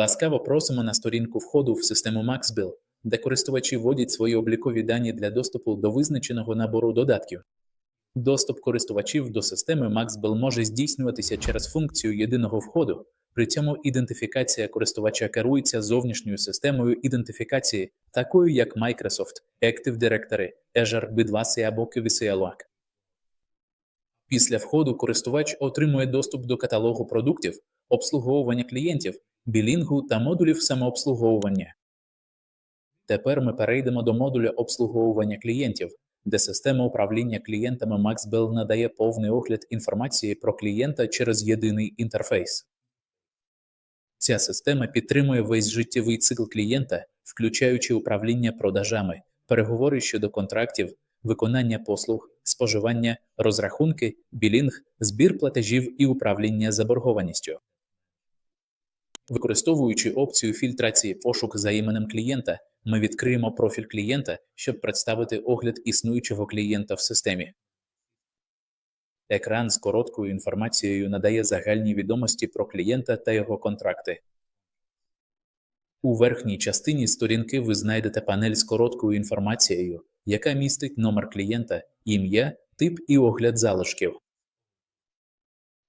Ласкаво просимо на сторінку входу в систему MaxBill, де користувачі вводять свої облікові дані для доступу до визначеного набору додатків. Доступ користувачів до системи MaxBill може здійснюватися через функцію єдиного входу, при цьому ідентифікація користувача керується зовнішньою системою ідентифікації, такою як Microsoft, Active Directory, Azure, Bitwasi або QVCLOAC. Після входу користувач отримує доступ до каталогу продуктів, обслуговування клієнтів, білінгу та модулів самообслуговування. Тепер ми перейдемо до модуля обслуговування клієнтів, де система управління клієнтами MaxBell надає повний огляд інформації про клієнта через єдиний інтерфейс. Ця система підтримує весь життєвий цикл клієнта, включаючи управління продажами, переговори щодо контрактів, виконання послуг, споживання, розрахунки, білінг, збір платежів і управління заборгованістю. Використовуючи опцію фільтрації пошук за іменем клієнта, ми відкриємо профіль клієнта, щоб представити огляд існуючого клієнта в системі. Екран з короткою інформацією надає загальні відомості про клієнта та його контракти. У верхній частині сторінки ви знайдете панель з короткою інформацією, яка містить номер клієнта, ім'я, тип і огляд залишків.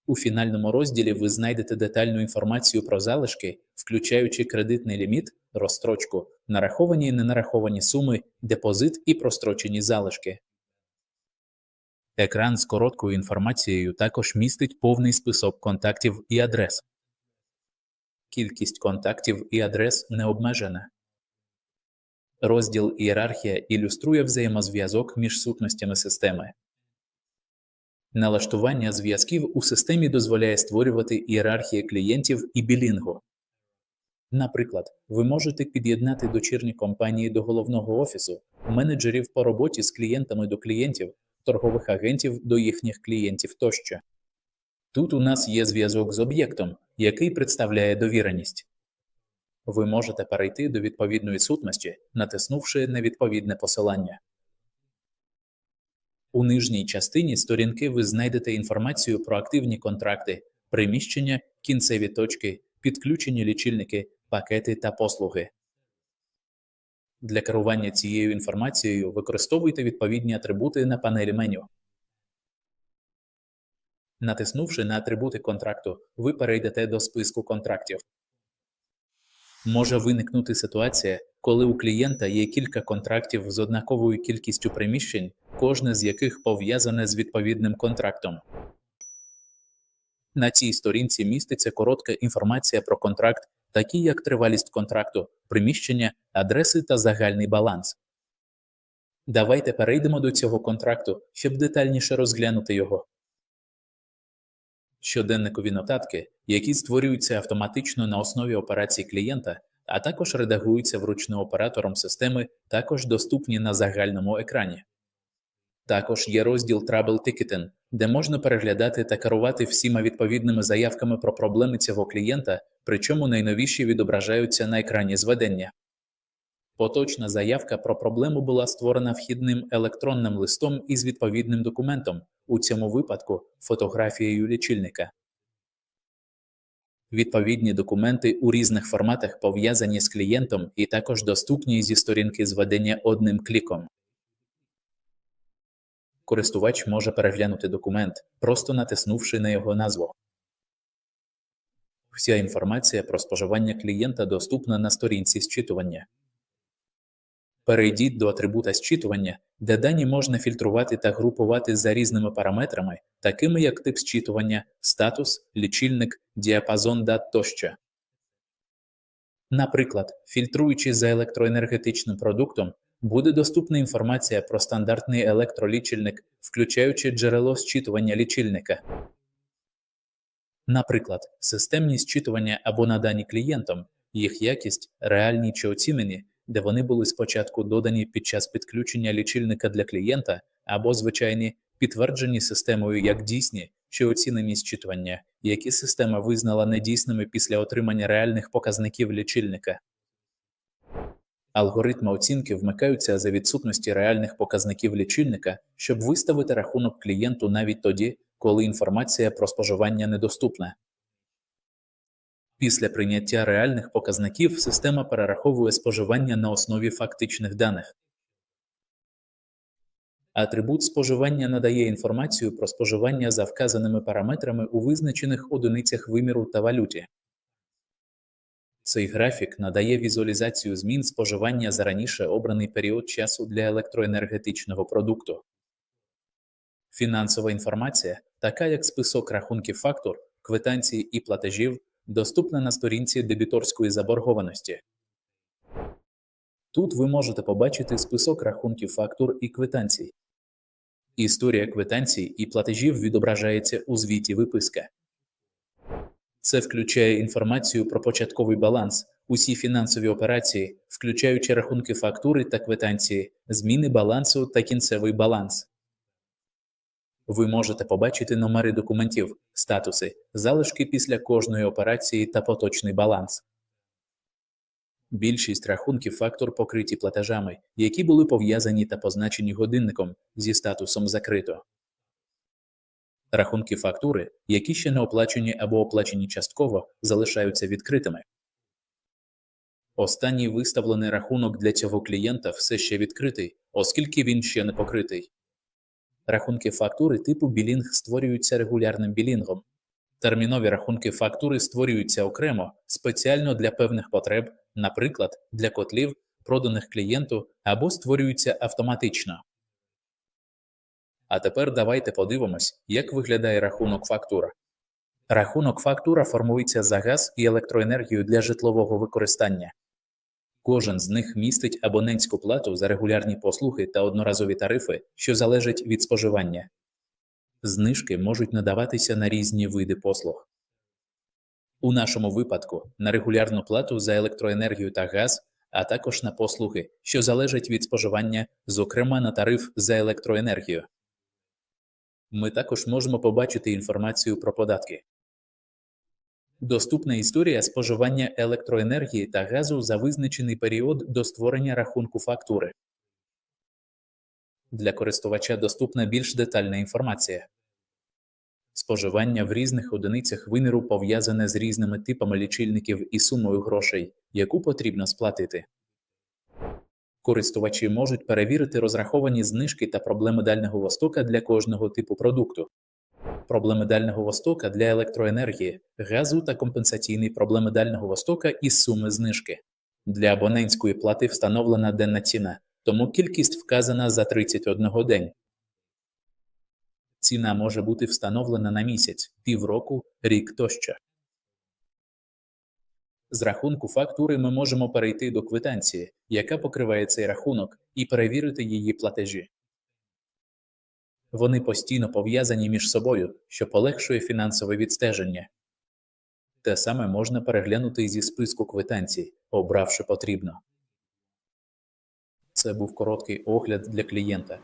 У фінальному розділі ви знайдете детальну інформацію про залишки, включаючи кредитний ліміт, розстрочку, нараховані і ненараховані суми, депозит і прострочені залишки. Екран з короткою інформацією також містить повний список контактів і адрес. Кількість контактів і адрес не обмежена. Розділ Ієрархія ілюструє взаємозв'язок між сутностями системи. Налаштування зв'язків у системі дозволяє створювати ієрархії клієнтів і білінгу. Наприклад, ви можете під'єднати дочірні компанії до головного офісу, менеджерів по роботі з клієнтами до клієнтів, торгових агентів до їхніх клієнтів тощо. Тут у нас є зв'язок з об'єктом, який представляє довіреність. Ви можете перейти до відповідної сутності, натиснувши на відповідне посилання. У нижній частині сторінки ви знайдете інформацію про активні контракти, приміщення, кінцеві точки, підключені лічильники, пакети та послуги. Для керування цією інформацією використовуйте відповідні атрибути на панелі меню. Натиснувши на атрибути контракту, ви перейдете до списку контрактів. Може виникнути ситуація, коли у клієнта є кілька контрактів з однаковою кількістю приміщень, кожне з яких пов'язане з відповідним контрактом. На цій сторінці міститься коротка інформація про контракт, такі як тривалість контракту, приміщення, адреси та загальний баланс. Давайте перейдемо до цього контракту, щоб детальніше розглянути його. Щоденникові нотатки, які створюються автоматично на основі операцій клієнта, а також редагуються вручну оператором системи, також доступні на загальному екрані. Також є розділ Trouble Ticketing, де можна переглядати та керувати всіма відповідними заявками про проблеми цього клієнта, причому найновіші відображаються на екрані зведення. Поточна заявка про проблему була створена вхідним електронним листом із відповідним документом, у цьому випадку фотографією лічильника. Відповідні документи у різних форматах пов'язані з клієнтом і також доступні зі сторінки зведення одним кліком. Користувач може переглянути документ, просто натиснувши на його назву. Вся інформація про споживання клієнта доступна на сторінці зчитування. Перейдіть до атрибута зчитування, де дані можна фільтрувати та групувати за різними параметрами, такими як тип зчитування, статус, лічильник, діапазон дат тощо. Наприклад, фільтруючи за електроенергетичним продуктом, буде доступна інформація про стандартний електролічильник, включаючи джерело зчитування лічильника. Наприклад, системні зчитування або надані клієнтом, їх якість, реальні чи оцінені, де вони були спочатку додані під час підключення лічильника для клієнта, або звичайні підтверджені системою як дійсні чи оцінені зчитування, які система визнала недійсними після отримання реальних показників лічильника. Алгоритми оцінки вмикаються за відсутності реальних показників лічильника, щоб виставити рахунок клієнту навіть тоді, коли інформація про споживання недоступна. Після прийняття реальних показників система перераховує споживання на основі фактичних даних. Атрибут споживання надає інформацію про споживання за вказаними параметрами у визначених одиницях виміру та валюті. Цей графік надає візуалізацію змін споживання за раніше обраний період часу для електроенергетичного продукту. Фінансова інформація, така як список рахунків фактур, квитанцій і платежів, доступна на сторінці дебіторської заборгованості. Тут ви можете побачити список рахунків фактур і квитанцій. Історія квитанцій і платежів відображається у звіті виписка. Це включає інформацію про початковий баланс, усі фінансові операції, включаючи рахунки фактури та квитанції, зміни балансу та кінцевий баланс. Ви можете побачити номери документів, статуси, залишки після кожної операції та поточний баланс. Більшість рахунків фактор покриті платежами, які були пов'язані та позначені годинником зі статусом закрито. Рахунки фактури, які ще не оплачені або оплачені частково, залишаються відкритими. Останній виставлений рахунок для цього клієнта все ще відкритий, оскільки він ще не покритий. Рахунки фактури типу білінг створюються регулярним білінгом. Термінові рахунки фактури створюються окремо спеціально для певних потреб, наприклад, для котлів, проданих клієнту або створюються автоматично. А тепер давайте подивимось, як виглядає рахунок фактура. Рахунок фактура формується за газ і електроенергію для житлового використання. Кожен з них містить абонентську плату за регулярні послуги та одноразові тарифи, що залежать від споживання. Знижки можуть надаватися на різні види послуг. У нашому випадку на регулярну плату за електроенергію та газ, а також на послуги, що залежать від споживання, зокрема на тариф за електроенергію. Ми також можемо побачити інформацію про податки. Доступна історія споживання електроенергії та газу за визначений період до створення рахунку фактури. Для користувача доступна більш детальна інформація. Споживання в різних одиницях виміру пов'язане з різними типами лічильників і сумою грошей, яку потрібно сплатити. Користувачі можуть перевірити розраховані знижки та проблеми Дальнього Востока для кожного типу продукту, проблеми Дальнього Востока для електроенергії, газу та компенсаційні проблеми Дальнього Востока із суми знижки. Для абонентської плати встановлена денна ціна, тому кількість вказана за 31 день. Ціна може бути встановлена на місяць, півроку, рік тощо. З рахунку фактури ми можемо перейти до квитанції, яка покриває цей рахунок, і перевірити її платежі. Вони постійно пов'язані між собою, що полегшує фінансове відстеження. Те саме можна переглянути і зі списку квитанцій, обравши потрібно. Це був короткий огляд для клієнта.